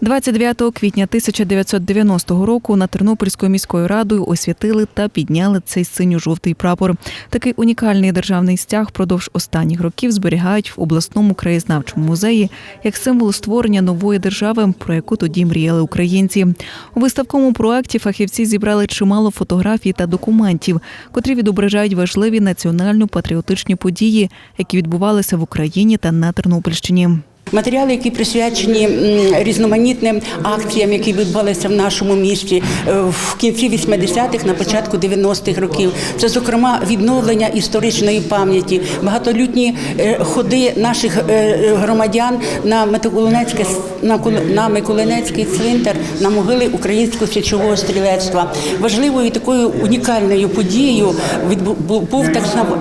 29 квітня 1990 року на Тернопільською міською радою освятили та підняли цей синьо-жовтий прапор. Такий унікальний державний стяг впродовж останніх років зберігають в обласному краєзнавчому музеї як символ створення нової держави, про яку тоді мріяли українці. У виставковому проекті фахівці зібрали чимало фотографій та документів, котрі відображають важливі національно-патріотичні події, які відбувалися в Україні та на Тернопільщині. Матеріали, які присвячені різноманітним акціям, які відбувалися в нашому місті е, в кінці 80-х, на початку 90-х років. Це, зокрема, відновлення історичної пам'яті, багатолютні е, ходи наших е, громадян на на Миколинецький цвинтар, на могили українського січового стрілецтва. Важливою такою унікальною подією був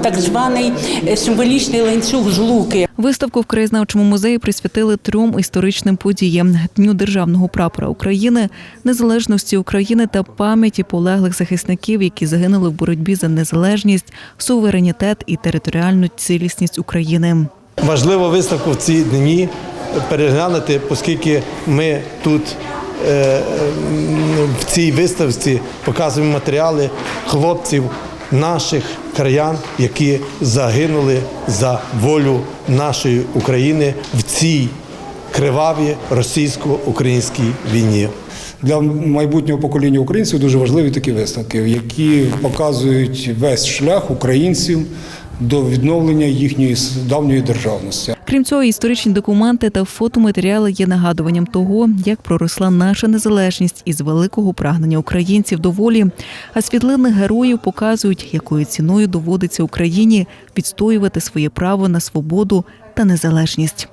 так званий символічний ланцюг з луки. Виставку в краєзнавчому музеї присвятили трьом історичним подіям: Дню державного прапора України, незалежності України та пам'яті полеглих захисників, які загинули в боротьбі за незалежність, суверенітет і територіальну цілісність України. Важливо виставку в ці дні переглянути, оскільки ми тут е, в цій виставці показуємо матеріали хлопців наших краян, які загинули за волю нашої України в цій кривавій російсько-українській війні. Для майбутнього покоління українців дуже важливі такі висновки, які показують весь шлях українців до відновлення їхньої давньої державності. Крім цього, історичні документи та фотоматеріали є нагадуванням того, як проросла наша незалежність із великого прагнення українців до волі. А світлини героїв показують, якою ціною доводиться Україні відстоювати своє право на свободу та незалежність.